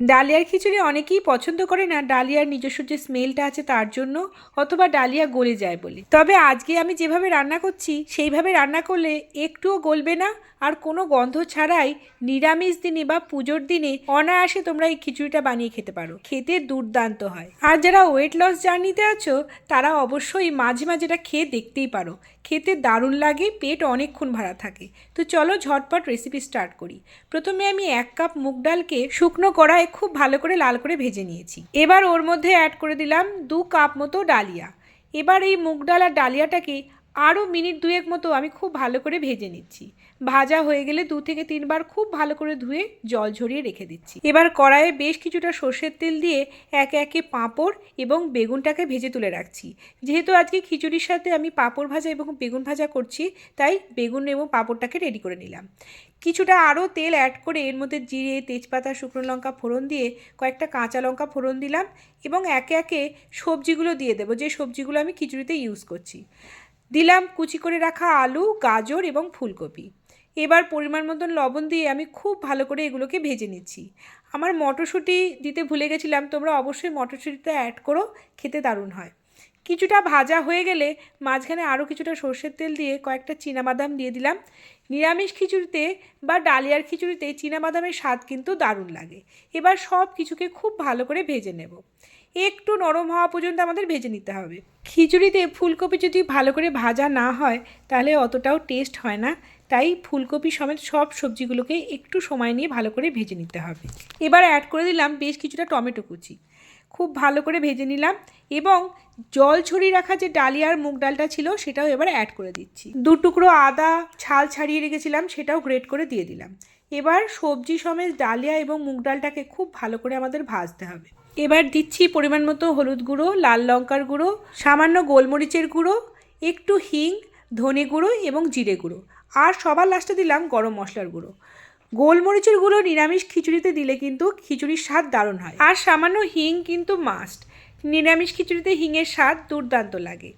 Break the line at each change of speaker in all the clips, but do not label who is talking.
ডালিয়ার খিচুড়ি অনেকেই পছন্দ করে না, ডালিয়ার নিজস্ব যে স্মেলটা আছে তার জন্য অথবা ডালিয়া গলে যায় বলে। তবে আজকে আমি যেভাবে রান্না করছি, সেইভাবে রান্না করলে একটুও গলবে না আর কোনো গন্ধ ছাড়াই নিরামিষ দিনে বা পুজোর দিনে অনায়াসে তোমরা এই খিচুড়িটা বানিয়ে খেতে পারো। খেতে দুর্দান্ত হয়। আর যারা ওয়েট লস জার্নিতে আছো, তারা অবশ্যই মাঝে মাঝে এটা খেয়ে দেখতেই পারো। খেতে দারুণ লাগে, পেট অনেকক্ষণ ভরা থাকে। তো চলো ঝটপট রেসিপি স্টার্ট করি। প্রথমে আমি এক কাপ মুগ ডালকে শুকনো কড়ায় খুব ভালো করে লাল করে ভেজে নিয়েছি। এবার ওর মধ্যে অ্যাড করে দিলাম দু কাপ মতো ডালিয়া। এবার এই মুগ ডাল আর ডালিয়াটাকে আরও মিনিট দুয়েক মতো আমি খুব ভালো করে ভেজে নিচ্ছি। ভাজা হয়ে গেলে দু থেকে তিনবার খুব ভালো করে ধুয়ে জল ঝরিয়ে রেখে দিচ্ছি। এবার কড়াইয়ে বেশ কিছুটা সর্ষের তেল দিয়ে একে একে পাঁপড় এবং বেগুনটাকে ভেজে তুলে রাখছি। যেহেতু আজকে খিচুড়ির সাথে আমি পাঁপড় ভাজা এবং বেগুন ভাজা করছি, তাই বেগুন এবং পাঁপড়টাকে রেডি করে নিলাম। কিছুটা আরও তেল অ্যাড করে এর মধ্যে জিরে, তেজপাতা, শুকনো লঙ্কা ফোড়ন দিয়ে কয়েকটা কাঁচা লঙ্কা ফোড়ন দিলাম এবং একে একে সবজিগুলো দিয়ে দেবো। যে সবজিগুলো আমি খিচুড়িতে ইউজ করছি। দিলাম কুচি করে রাখা আলু, গাজর এবং ফুলকপি। এবার পরিমাণ মতন লবণ দিয়ে আমি খুব ভালো করে এগুলোকে ভেজে নিচ্ছি। আমার মটরশুঁটি দিতে ভুলে গেছিলাম, তোমরা অবশ্যই মটরশুঁটিতে অ্যাড করো, খেতে দারুণ হয়। কিছুটা ভাজা হয়ে গেলে মাঝখানে আরও কিছুটা সর্ষের তেল দিয়ে কয়েকটা বাদাম দিয়ে দিলাম। নিরামিষ খিচুড়িতে বা ডালিয়ার খিচুড়িতে বাদামের স্বাদ কিন্তু দারুণ লাগে। এবার সব কিছুকে খুব ভালো করে ভেজে নেব। একটু নরম হওয়া পর্যন্ত আমাদের ভেজে নিতে হবে। খিচুড়িতে ফুলকপি যদি ভালো করে ভাজা না হয়, তাহলে অতটাও টেস্ট হয় না। তাই ফুলকপি সমেত সব সবজিগুলোকে একটু সময় নিয়ে ভালো করে ভেজে নিতে হবে। এবার অ্যাড করে দিলাম বেশ কিছুটা টমেটো কুচি। খুব ভালো করে ভেজে নিলাম এবং জল ছড়িয়ে রাখা যে ডালিয়ার মুগ ডালটা ছিল, সেটাও এবার অ্যাড করে দিচ্ছি। দু টুকরো আদা ছাল ছাড়িয়ে রেখেছিলাম, সেটাও গ্রেট করে দিয়ে দিলাম। এবার সবজি সমেত ডালিয়া এবং মুগ ডালটাকে খুব ভালো করে আমাদের ভাজতে হবে। এবার দিচ্ছি পরিমাণ মতো হলুদ গুঁড়ো, লাল লঙ্কার গুঁড়ো, সামান্য গোলমরিচের গুঁড়ো, একটু হিং, ধনে গুঁড়ো এবং জিরে গুঁড়ো। আর সবার লাস্টে দিলাম গরম মশলার গুঁড়ো। গোলমরিচের গুঁড়ো নিরামিষ খিচুড়িতে দিলে কিন্তু খিচুড়ির স্বাদ দারুণ হয়। আর সামান্য হিং কিন্তু মাস্ট নিরামিষ খিচুড়িতে হিংয়ের স্বাদ দুর্দান্ত লাগে।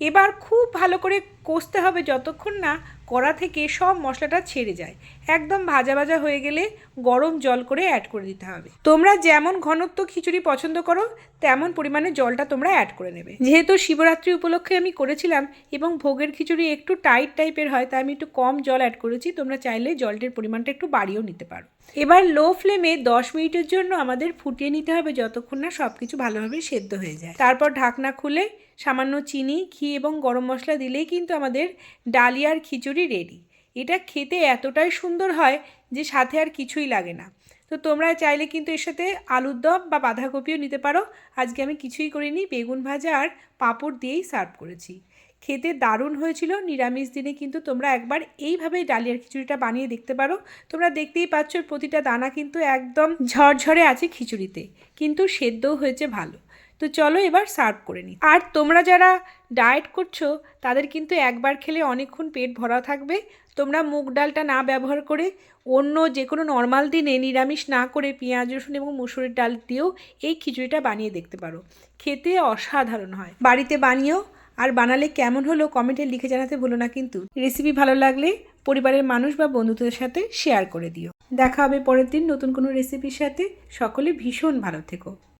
এবার খুব ভালো করে কষতে হবে যতক্ষণ না কড়া থেকে সব মশলাটা ছেড়ে যায়। একদম ভাজা ভাজা হয়ে গেলে গরম জল করে অ্যাড করে দিতে হবে। তোমরা যেমন ঘনত্ব খিচুড়ি পছন্দ করো, তেমন পরিমাণে জলটা তোমরা অ্যাড করে নেবে। যেহেতু শিবরাত্রি উপলক্ষে আমি করেছিলাম এবং ভোগের খিচুড়ি একটু টাইট টাইপের হয়, তাই আমি একটু কম জল অ্যাড করেছি, তোমরা চাইলে জলটির পরিমাণটা একটু বাড়িয়েও নিতে পারো। এবার লো ফ্লেমে দশ মিনিটের জন্য আমাদের ফুটিয়ে নিতে হবে যতক্ষণ না সব কিছু ভালোভাবে সেদ্ধ হয়ে যায়। তারপর ঢাকনা খুলে সামান্য চিনি, ঘি এবং গরম মশলা দিলেই কিন্তু আমাদের ডালিয়ার খিচুড়ি রেডি এটা খেতে এতটাই সুন্দর হয় যে সাথে আর কিছুই লাগে না। তো তোমরা চাইলে কিন্তু এর সাথে আলুর দম বা বাঁধাকপিও নিতে পারো। আজকে আমি কিছুই করিনি, বেগুন ভাজা আর পাঁপড় দিয়েই সার্ভ করেছি। খেতে দারুণ হয়েছিল, নিরামিষ দিনে কিন্তু তোমরা একবার এইভাবেই ডালিয়ার খিচুড়িটা বানিয়ে দেখতে পারো। তোমরা দেখতেই পাচ্ছ, প্রতিটা দানা কিন্তু একদম ঝরঝরে আছে খিচুড়িতে। কিন্তু সেদ্ধও হয়েছে ভালো। তো চলো এবার সার্ভ করে নিই। আর তোমরা যারা ডায়েট করছ, তাদের কিন্তু একবার খেলে অনেকক্ষণ পেট ভরা থাকবে। তোমরা মুগ ডালটা না ব্যবহার করে অন্য যে কোনো নর্মাল দিনে নিরামিষ না করে পেঁয়াজ, রসুন এবং মুসুরের ডাল দিয়েও এই খিচুড়িটা বানিয়ে দেখতে পারো। খেতে অসাধারণ হয়। বাড়িতে বানিয়েও আর বানালে কেমন হলো কমেন্টে লিখে জানাতে ভুলো না কিন্তু। রেসিপি ভালো লাগলে পরিবারের মানুষ বা বন্ধুদের সাথে শেয়ার করে দিও। দেখা হবে পরের দিন নতুন কোনো রেসিপির সাথে। সকলে ভীষণ ভালো থেকো।